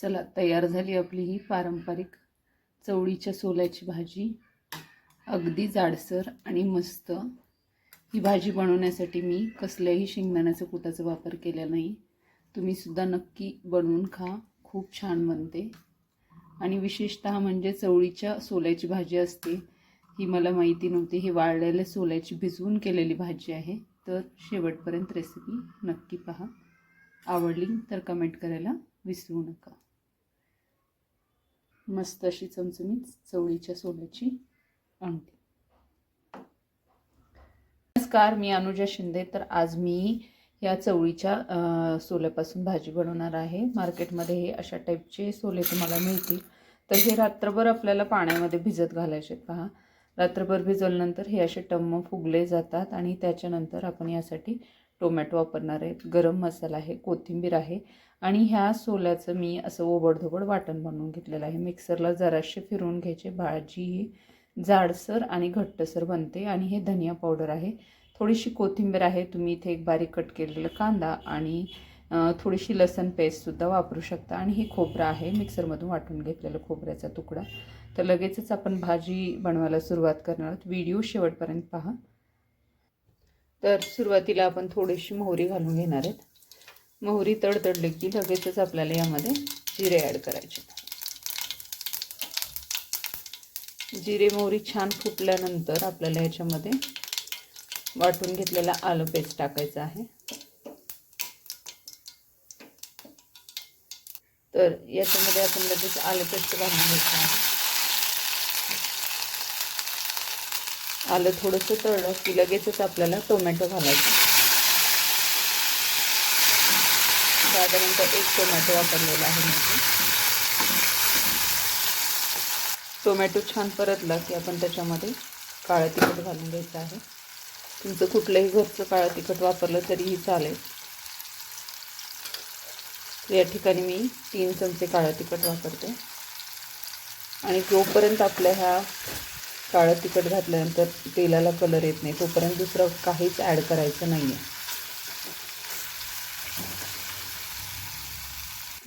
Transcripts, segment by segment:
चला तयार झाली आपली ही पारंपरिक चवळीच्या सोल्याची भाजी. अगदी जाडसर आणि मस्त. ही भाजी बनवण्यासाठी मी कसल्याही शेंगदाण्याच्या कुटाचा वापर केला नाही. तुम्हीसुद्धा नक्की बनवून खा खूप छान बनते. आणि विशेषत म्हणजे चवळीच्या सोल्याची भाजी असते ही मला माहिती नव्हती. ही वाळलेल्या सोल्याची भिजवून केलेली भाजी आहे. तर शेवटपर्यंत रेसिपी नक्की पहा. आवडली तर कमेंट करायला विसरू नका. मस्त अशी चमचमीत चवळीच्या सोल्याची अंगठी नमस्कार मी अनुजा शिंदे तर आज मी या चवळीच्या सोल्यापासून भाजी बनवणार आहे मार्केटमध्ये हे अशा टाईपचे सोले तुम्हाला मिळतील तर हे रात्रभर आपल्याला पाण्यामध्ये भिजत घालायचे पहा रात्रभर भिजवल्यानंतर हे असे टम्म फुगले जातात आणि त्याच्यानंतर आपण यासाठी टोमॅटो वापरणार आहेत गरम मसाला आहे कोथिंबीर आहे आणि ह्या सोल्याचं मी असं ओबडधोबड वाटण बनवून घेतलेलं आहे. मिक्सरला जराशे फिरवून घ्यायचे. भाजी ही जाडसर आणि घट्टसर बनते आणि हे धनिया पावडर आहे. थोडीशी कोथिंबीर आहे. तुम्ही इथे एक बारीक कट केलेला कांदा आणि थोडीशी लसण पेस्टसुद्धा वापरू शकता. आणि हे खोबरं आहे. मिक्सरमधून वाटून घेतलेलं खोबऱ्याचा तुकडा. तर लगेचच आपण भाजी बनवायला सुरुवात करणार आहोत. व्हिडिओ शेवटपर्यंत पहा. तर सुरुवातीला आपण थोडीशी मोहरी घालून घेणार आहेत. मोहरी तडतडली की लगेचच आपल्याला यामध्ये जिरे ॲड करायचे. जिरे मोहरी छान फुटल्यानंतर आपल्याला याच्यामध्ये वाटून घेतलेला आलं पेस्ट टाकायचं आहे. तर याच्यामध्ये आपण लगेच आलं पेस्ट घालून घ्यायचं आहे. आलं थोडंसं तळलं की लगेचच आपल्याला टोमॅटो घालायचं. साधारणतः एक टोमॅटो वापरलेला आहे मी. टोमॅटो छान परतला की आपण त्याच्यामध्ये काळं तिखट घालून घ्यायचं आहे. तुमचं कुठलंही घरचं काळं तिखट वापरलं तरीही चालेल. या ठिकाणी मी तीन चमचे काळं तिखट वापरते. आणि जोपर्यंत आपल्या ह्या काळं तिखट घातल्यानंतर तेलाला कलर येत नाही. तोपर्यंत दुसरं काहीच ॲड करायचं नाही आहे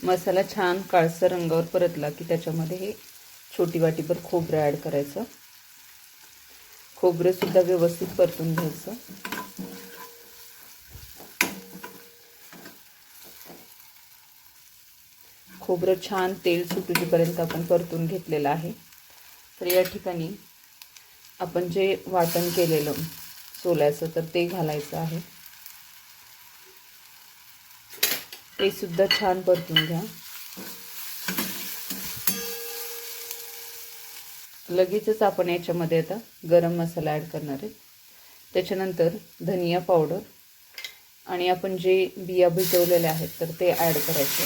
मसाला छान काळसर रंगावर परतला की त्याच्यामध्ये हे छोटी वाटीभर खोबरं ॲड करायचं. खोबरंसुद्धा व्यवस्थित परतून घ्यायचं. खोबरं छान तेल सुटूपर्यंत आपण परतून घेतलेलं आहे. तर या ठिकाणी आपण जे वाटण केलेलं सोल्याचं तर ते घालायचं आहे. ते सुद्धा छान परतून घ्या. लगेचच आपण याच्यामध्ये आता गरम मसाला ॲड करणार आहे. त्याच्यानंतर धनिया पावडर आणि आपण जे बिया भिजवलेल्या आहेत तर ते ॲड करायचे.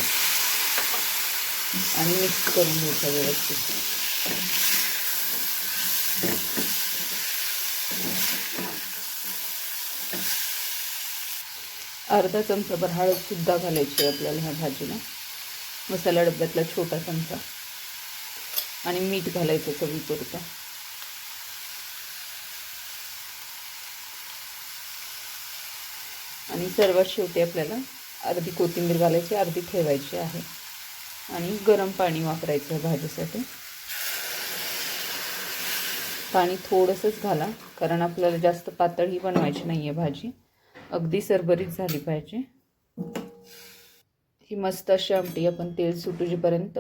आणि मिक्स करून घ्यायचं व्यवस्थित. अर्धा चमचाभर हळदसुद्धा घालायची आहे आपल्याला ह्या भाजीला. मसाला डब्यातला छोटा चमचा. आणि मीठ घालायचं चवीपुरतं. आणि सर्वात शेवटी आपल्याला अर्धी कोथिंबीर घालायची अर्धी ठेवायची आहे. आणि गरम पाणी वापरायचं आहे भाजीसाठी. पाणी थोडंसंच घाला कारण आपल्याला जास्त पातळही बनवायची नाही आहे भाजी. अगदी सरभरीत झाली पाहिजे. ही मस्त अशी आमटी आपण तेल सुटूजीपर्यंत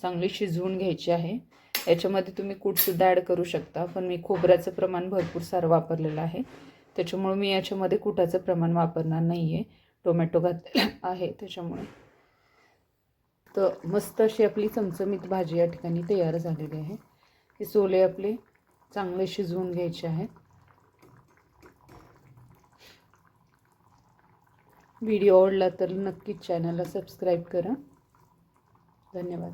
चांगली शिजवून घ्यायची आहे. याच्यामध्ये तुम्ही कूटसुद्धा ॲड करू शकता पण मी खोबऱ्याचं प्रमाण भरपूर सारं वापरलेलं आहे. त्याच्यामुळे मी याच्यामध्ये कुटाचं प्रमाण वापरणार नाही आहे टोमॅटो घातलेला आहे त्याच्यामुळे. तर मस्त अशी आपली चमचमीत भाजी या ठिकाणी तयार झालेली आहे. हे सोले आपले चांगले शिजवून घ्यायचे आहेत. व्हिडिओ आवडला तर नक्कीच चॅनलला सबस्क्राईब करा. धन्यवाद.